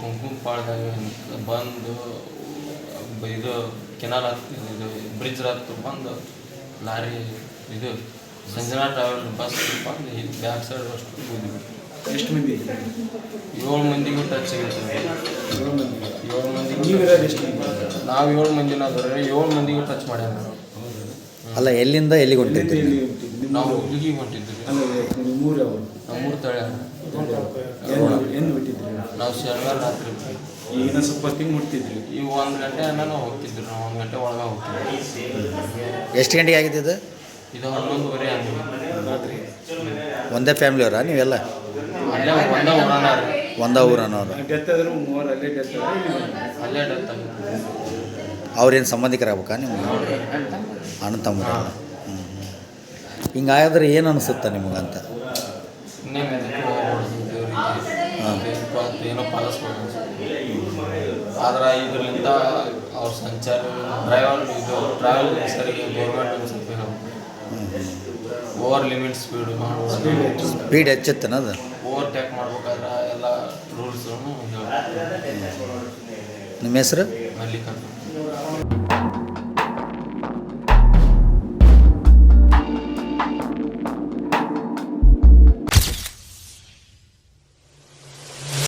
ಕುಂಕುಮ ಪಾಳ್ದಾಗ ಬಂದು ಇದು ಕೆನಾಲ್ ಹತ್ತಿ ಇದು ಬ್ರಿಡ್ಜ್ ಹತ್ತು ಬಂದು ಲಾರಿ ಇದು ಸಂಜನಾ ಟ್ರಾವೆಲ್ ಬಸ್ ಬಂದು ಇಲ್ಲಿ ಬ್ಯಾಕ್ ಸೈಡ್ ಅಷ್ಟು ಹೋಗಿದ್ವಿ ಎಷ್ಟು ಮಂದಿ? ಏಳು ಮಂದಿಗೂ ಟಚ್ ಆಗಿರ್ತದೆ ಏಳು ಮಂದಿ. ಏಳು ಎಷ್ಟು ಮಂದಿ? ನಾವು ಏಳು ಮಂದಿನ ಅದ್ರ ಏಳು ಮಂದಿಗೂ ಟಚ್ ಮಾಡ್ಯಾರ ಅಲ್ಲ ಎಲ್ಲಿಂದ ಎಲ್ಲಿಗೆ ಎಲ್ಲಿ ನಾವು ಹುಡುಗಿ ಹೊಂಟಿದ್ದೀವಿ. ಹೊಂಟಿದ್ವಿ ಅವರು ನಿಮ್ಮೂರು ಯಾವುದು? ನಮ್ಮೂರು ತಳ್ಯಾರ ಎಂದು ಬಿಟ್ಟಿದ್ರಿ ನಾವು ಶನಿವಾರ ರಾತ್ರಿ ಈಗಿನ ಸ್ವಲ್ಪ ಹೊತ್ತಿಗೆ ಮುಟ್ತಿದ್ರಿ. ಈಗ ಒಂದು ಗಂಟೆ ನಾವು ಹೋಗ್ತಿದ್ರು ನಾವು ಒಂದು ಗಂಟೆ ಒಳಗೆ ಹೋಗ್ತಿದ್ವಿ. ಎಷ್ಟು ಗಂಟೆಗೆ ಆಗಿದ್ದು ಇದು? ಹನ್ನೊಂದುವರೆ ಆಗಿದೆ ರಾತ್ರಿ. ಒಂದೇ ಫ್ಯಾಮಿಲಿ ಅವರಾ ನೀವೆಲ್ಲ? ಅಲ್ಲೇ ಒಂದೇ ಊರನ ರೀ ಒಂದ ಊರನವ್ರು. ಡೆತ್ ಆದ್ರೆ ಮೂವರು ಅಲ್ಲೇ ಡೆತ್ ಅಲ್ಲೇ ಡೆತ್ ಅವ್ರೇನು ಸಂಬಂಧಿಕರಾಗಬೇಕಾ ನಿಮ್ಗೆ? ಅಣ್ಣ ತಮ್ಮ ಹಿಂಗಾದ್ರೆ ಏನು ಅನಿಸುತ್ತೆ ನಿಮಗಂತ? ಏನೋ ಪಾಲಿಸ್ಬೇಕು ಆದ್ರೆ ಇದರಿಂದ ಅವ್ರ ಸಂಚಾರ ಡ್ರೈವರ್ ಇದು ಟ್ರಾವೆಲ್ ಸರಿಗೆ ಗೌರ್ಮೆಂಟ್ ಸ್ವಲ್ಪ ಓವರ್ ಲಿಮಿಟ್ ಸ್ಪೀಡ್ ಮಾಡ್ಬೋದು. ಸ್ಪೀಡ್ ಹೆಚ್ಚುತ್ತನದು ಓವರ್ ಟೇಕ್ ಮಾಡ್ಬೇಕಾದ್ರೆ ಎಲ್ಲ ಹೇಳಿ ನಿಮ್ಮ ಹೆಸರು? ಮಲ್ಲಿಕಾರ್ಜುನ್.